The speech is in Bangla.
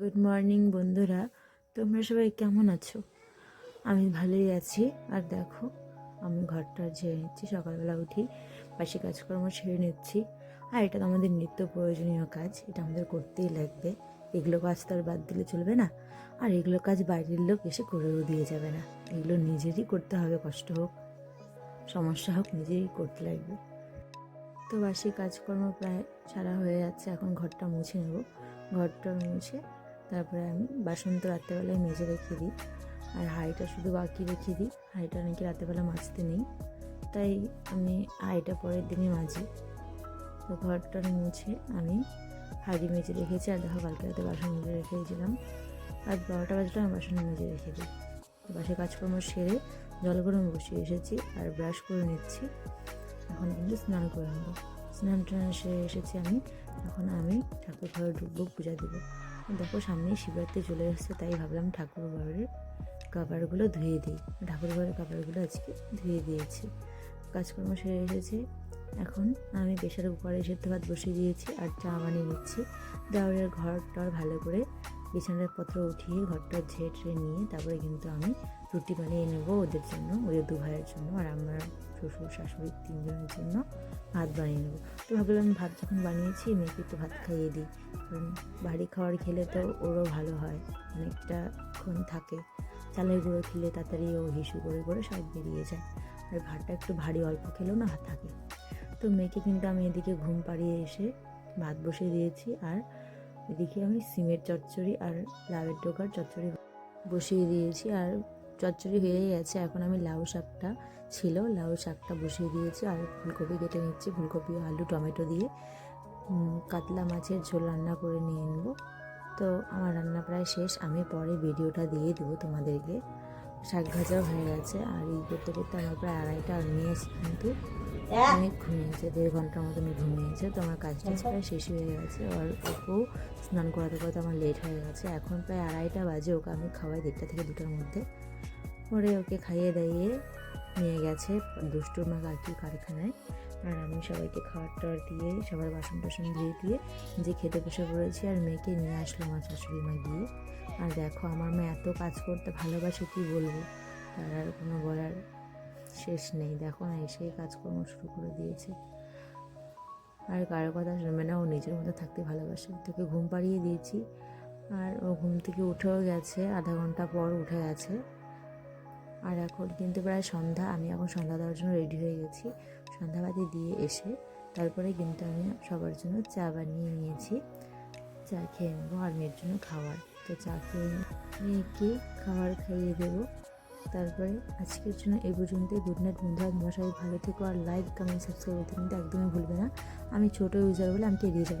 গুড মর্নিং বন্ধুরা। তোমরা সবাই কেমন আছো? আমি ভালোই আছি। আর দেখো, আমি ঘরটা ঝেড়ে নিচ্ছি সকালবেলা উঠি, বাসি কাজকর্ম সেরে নিচ্ছি। আর এটা তো আমাদের নিত্য প্রয়োজনীয় কাজ, এটা আমাদের করতেই লাগবে। এগুলো কাজ তো আর বাদ দিলে চলবে না। আর এগুলো কাজ বাইরের লোক এসে করেও দিয়ে যাবে না। এগুলো নিজেরই করতে হবে, কষ্ট হোক, সমস্যা হোক, নিজেরই করতে লাগবে। তো বাসি কাজকর্ম প্রায় সারা হয়ে যাচ্ছে, এখন ঘরটা মুছে নেব। ঘরটা মুছে তারপরে আমি বাসন তো রাত্রেবেলায় মেজে রেখে দিই। আর হাঁড়িটা শুধু বাকি রেখে দিই। হাঁড়িটা নাকি রাত্রেবেলা মাজতে নেই। তাই আমি হাঁড়িটা পরের দিনই মাজি। তো ঘরটা মুছে আমি হাঁড়ি মেজে রেখেছি। আর দেখো কালকে রাতে বাসন মেজে রেখে দিয়েছিলাম। আর বারোটা বাজলে আমি বাসন মেজে রেখে দিই। তো বাসে কাজকর্ম সেরে জল গরম বসিয়ে এসেছি আর ব্রাশ করে নিচ্ছি। এখন কিন্তু স্নান করে নেব। স্নান টান সেরে এসেছি আমি। এখন আমি ঠাকুর ঘরে ঢুকবো, পূজা দেবো। দেখো সামনে শিবরাত্রি চলে আসছে তাই ভাবলাম ঠাকুর ঘরের কাপড়গুলো ধুয়ে দিই। ঠাকুর ঘরের কাপড়গুলো আজকে ধুয়ে দিয়েছি। কাজকর্ম সেরে এসেছে। এখন আমি প্রেশার কুকারে সেদ্ধ ভাত বসিয়ে দিয়েছি আর চা বানিয়ে নিচ্ছি। দেওয়ারের ঘর টর ভালো করে বিছানার পত্র উঠিয়ে ঘরটা ঠেড়ে নিয়ে তারপরে কিন্তু আমি রুটি বানিয়ে নেব ওদের জন্য, ওদের দু ভাইয়ের জন্য আর আমার শ্বশুর শাশুড়ি তিনজনের জন্য ভাত বানিয়ে নেব। তো ভাবলাম ভাত যখন বানিয়েছি মেয়েকে একটু ভাত খাইয়ে দিই। কারণ বাড়ি খাবার খেলে তো ওরও ভালো হয় অনেকটাক্ষণ থাকে। চালের গুঁড়ো খেলে তাড়াতাড়ি ও হিসু করে করে সব বেরিয়ে যায়। আর ভাতটা একটু ভারী অল্প খেলেও না থাকে। তো মেয়েকে কিন্তু আমি এদিকে ঘুম পাড়িয়ে এসে ভাত বসিয়ে দিয়েছি আর এদিকে আমি সিমের চচ্চড়ি আর লাউয়ের ডোকার চচ্চড়ি বসিয়ে দিয়েছি আর চচ্চড়ি হয়ে গেছে। এখন আমি লাউ শাকটা ছিল, লাউ শাকটা বসিয়ে দিয়েছি আর ফুলকপি কেটে নিচ্ছি। ফুলকপি, আলু, টমেটো দিয়ে কাতলা মাছের ঝোল রান্না করে নিয়ে নেব। তো আমার রান্না প্রায় শেষ। আমি পরে ভিডিওটা দিয়ে দেবো তোমাদেরকে। শাক ভাজাও হয়ে গেছে আর এই করতে করতে আমার প্রায় আড়াইটা নিয়ে কিন্তু। অনেক ঘুমিয়েছে দেড় ঘণ্টার মতন ঘুমিয়েছে। তো আমার কাজটা প্রায় শেষ হয়ে গেছে। আর ওকেও স্নান করাতে করাতে আমার লেট হয়ে গেছে। এখন প্রায় আড়াইটা বাজে ওকে আমি খাওয়াই দেড়টা থেকে দুটোর মধ্যে। পরে ওকে খাইয়ে দাইয়ে নিয়ে গেছে দুষ্টুর মা কাকি কারখানায়। আর আমি সবাইকে খাবার টাবার দিয়ে সবার বাসন টাসন ধুয়ে দিয়ে যে খেতে বসে পড়েছি আর মেয়েকে নিয়ে আসলো আমার শাশুড়ি মা গিয়ে আর দেখো আমার মেয়ে এত কাজ করতে ভালোবাসে কি বলব? তার আর কোনো বলার শেষ নেই। দেখো না, এসেই কাজকর্ম শুরু করে দিয়েছে। আর কারও কথা শুনবে না, ও নিজের মতো থাকতে ভালোবাসে। তোকে ঘুম পাড়িয়ে দিয়েছি। আর ও ঘুম থেকে উঠেও গেছে, আধা ঘণ্টা পর উঠে গেছে। আর এখন কিন্তু প্রায় সন্ধ্যা, আমি এখন সন্ধ্যা দেওয়ার জন্য রেডি হয়ে গেছি। সন্ধ্যাবাতি দিয়ে এসে তারপরে কিন্তু আমি সবার জন্য চা বানিয়ে নিয়েছি। চা খেয়ে নেব, আর মেয়ের জন্য খাবার তো চা খেয়ে মেয়েকে খাবার খাইয়ে দেবো। তারপরে আজকের জন্য এই পর্যন্ত গুড নাইট বন্ধুরা, তোমরা সবাই ভালো থেকো আর লাইক কমেন্ট সাবস্ক্রাইব করতে কিন্তু একদমই ভুলবে না। আমি ছোটো ইউজার বলে আমাকে এড়িয়ে যাবে।